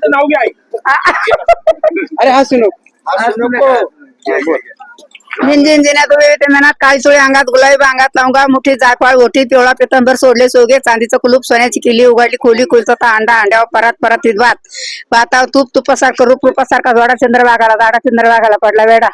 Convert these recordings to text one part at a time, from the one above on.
त्यांचं नाव घ्या. अरे हसू नको. उभे होते मनात काळी चोळी अंगात गुलाबी अंगात लावगा मुठी जायफळ ओठी पिवळा पितंबर सोडले सोगे चांदीचं कुलूप सोन्याची किल्ली उघडली खोली कुलचा अंडा अंड्यावर परत परत भात भातावर तूप तुपासारखं रूप रूपासारखा जोडा चंद्रभागाला दाडा चंद्रभागाला पडला वेडा.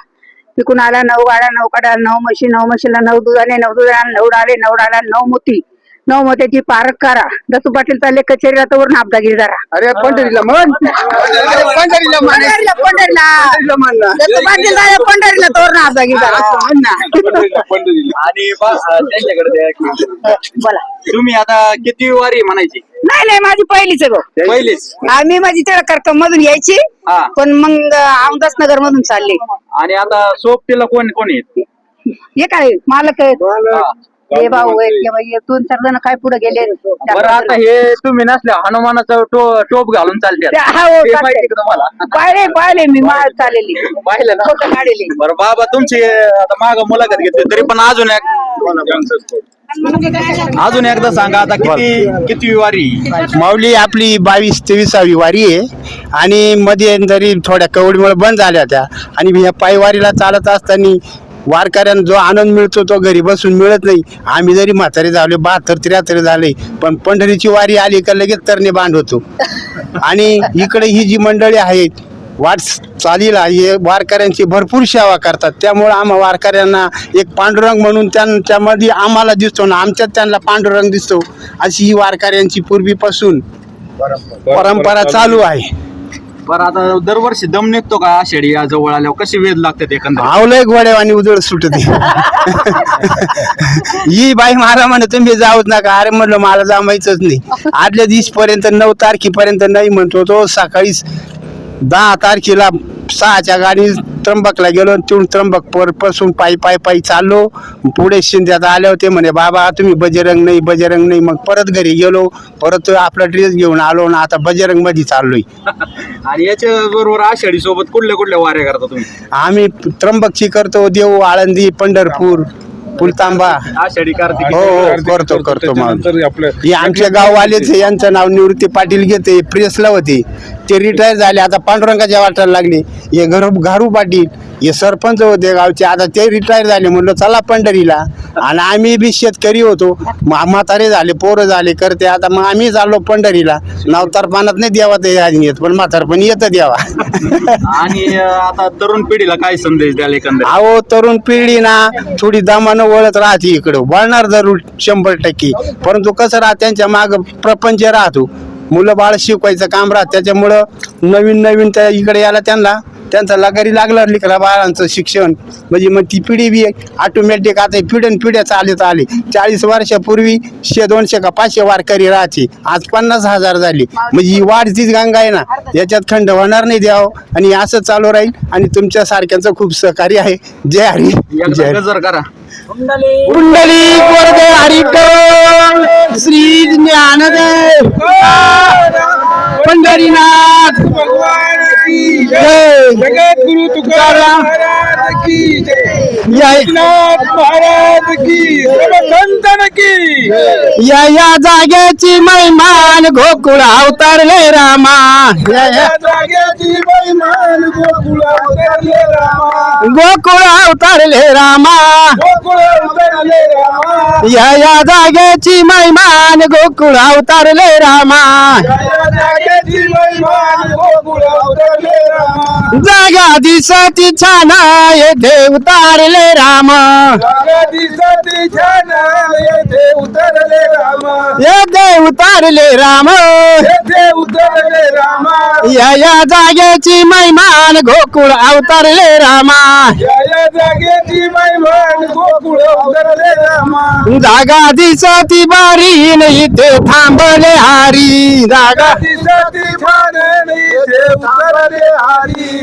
पिकून आल्या नऊ गाड्या नऊ काड्या नऊ म्हशी नऊ म्हशीला नऊ दुधाने नऊ दुधाने नऊ डाले नऊ डाल्या नऊ मोती. नऊ मोत्याची पारक करा. दसू पाटील चालले कचेरीला तर नाबदागिरी जरा अरे पंढरीला अरे पंढरीला म्हण. पंढरीला पंढरीला. म्हण. ना. दसू पाटील चालले पंढरीला तोर नाबदागिरी जरा म्हण ना. आणि त्यांच्याकडे द्या की. बोला. तुम्ही आता किती वारी म्हणायची? नाही नाही माझी पहिलीच आहे भाऊ पहिलीच? आम्ही माझी त्या कर्कम मधून यायची. हा. पण मग अहमदास नगर मधून चालले. आणि आता सोबतीला कोण कोण आहेत हे काय मालक आहेत. हा. हे भाऊ आहेत किंवा हे दोन चार जण काय पुढे गेले बरं आता हे तुम्ही नसल्या हनुमानाचा टो- टोप घालून चालते ते- हा, हो, माहिती का तुम्हाला? पाहिले पाहिले मी माळ चाललेली. पाहिलं ना? फोटो बरं बाबा तुमची आता माग मुलाखत घेतली तरी पण अजून एक अजून एकदा सांगा आता किती किती वारी? माऊली आपली बावीस तेविसावी वारी आहे. आणि मध्ये जरी थोड्या कवडीमुळे बंद झाल्या त्या आणि पायवारीला चालत असताना वारकऱ्यांना जो आनंद मिळतो तो घरी बसून मिळत नाही. आम्ही जरी म्हातारे झालो बहात्तर त्र्याहत्तर झाले पण पंढरीची वारी आली का लगेच तरणे बांध होतो. आणि इकडे ही जी मंडळी आहेत वाट चालीला हे वारकऱ्यांची भरपूर सेवा करतात. त्यामुळे आम्हा वारकऱ्यांना एक पांडुरंग म्हणून त्यांच्यामध्ये आम्हाला दिसतो ना आमच्यात त्यांना पांडुरंग दिसतो. अशी ही वारकऱ्यांची पूर्वीपासून परंपरा चालू आहे. बरं आता दरवर्षी दम निघतो का आषाढी या जवळ आल्यावर? कशी वेध लागतात एकंदर आवलंय आणि उजळ सुटते. ही बाई मला म्हणे तुम्ही जाऊच नका. अरे म्हणलं मला जमायचंच नाही. आदल्या दिवशीपर्यंत नऊ तारखेपर्यंत नाही म्हणतो तो सकाळीच दहा तारखेला सहाच्या गाडी त्र्यंबकला गेलो आणि तिथून त्र्यंबक परपासून पायी पायी पायी चाललो. पुढे शिंद्यात आले होते म्हणे बाबा तुम्ही बजरंग नाही बजरंग नाही. मग परत घरी गेलो. परत आपला ड्रेस घेऊन आलो ना आता बजरंगमध्ये चाललोय. आणि याच्या बरोबर आषाढी सोबत कुठल्या कुठल्या वाऱ्या करता तुम्ही? आम्ही त्र्यंबकची करतो देऊ आळंदी पंढरपूर. आषाढी कार्तिक. हो हो करतो करतो. मग त्याच्यानंतर आपलं हे आमच्या गाववालेच आहे, यांचं नाव निवृत्ती पाटील घेते प्रेसला होते. ते रिटायर झाले आता पांडुरंगाच्या वाटायला लागले. हे घर घारू पाटील. हे सरपंच होते गावचे. आता ते रिटायर झाले म्हणलं चला पंढरीला. आणि आम्ही बी शेतकरी होतो. म्हातारे झाले पोरं झाले करते. आता मग आम्ही चाललो पंढरीला. नावतार पानात नाही देवा ते येत पण म्हातारपण येतं देवा. आणि अं, आता तरुण पिढीला काय संदेश द्याल एकंदर अहो तरुण पिढी ना थोडी दमानं वळत राहते इकडं. वळणार जरूर शंभर टक्के. परंतु कसं राहत त्यांच्या माग प्रपंच राहतो. मुलं बाळ शिकवायचं काम राहत. त्याच्यामुळं नवीन नवीन त्या इकडे यायला त्यांना त्यांचा लगारी लागला लिकरा बाळांचं शिक्षण. म्हणजे मग ती पिढी बी ऑटोमॅटिक आता पिढ्यान पिढ्या चालत आली. चाळीस वर्षापूर्वी शे दोनशे का पाचशे वारकरी राहायचे. आज पन्नास हजार झाली. म्हणजे ही वाढतीच गंगा आहे ना. याच्यात खंड होणार नाही द्यावं आणि असं चालू राहील आणि तुमच्या सारख्यांचं खूप सहकार्य आहे. जय हरी. जय. गजर करा. कुंडली. हरिकळ श्री ज्ञानदेव. पंढरीनाथ. जय तुकाराम महाराज की जय। या नाथ महाराज की संतन की या या जागेची मैमान गोकुळ अवतारले रामा। या या जाग्याची बैमान गोकुळा उतरले रामा. गोकुळ अवतारले रामा. गोकुळा उतरले रामा. या या जागेची मैमान गोकुळ रामा. या उतरले रामा. जागा दिसती छान येथे उतारले राम. जागा दिसती छान येथे उतरले रामा. येथे उतारले राम. येथे उतरले रामा. या या जागेची मैमान गोकुळ अवतारले रामा. या या जागेची बैमान गोकुळा उतरले रामा. जागा दिसती बारीन इथे थांबले हारी. जागा दिसती हारी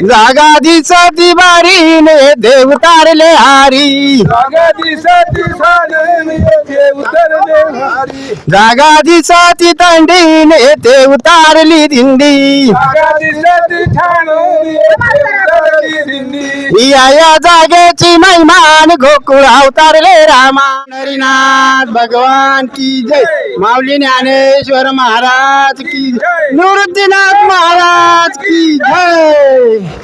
जागा दिसती बारीन येथे उतारले हारी जागा दिसती छान येथे उतरले हारी जागा दिसती थंडीन येथे उतारली दिंडी जागा दिसती छान येथे उतरली दिंडी या या जागेची महिमान गोकुळ अवतारले रामा. हरिनाथ भगवान की जय. माऊली ज्ञानेश्वर महाराज की जय. निवृत्तीनाथ महाराज की जय.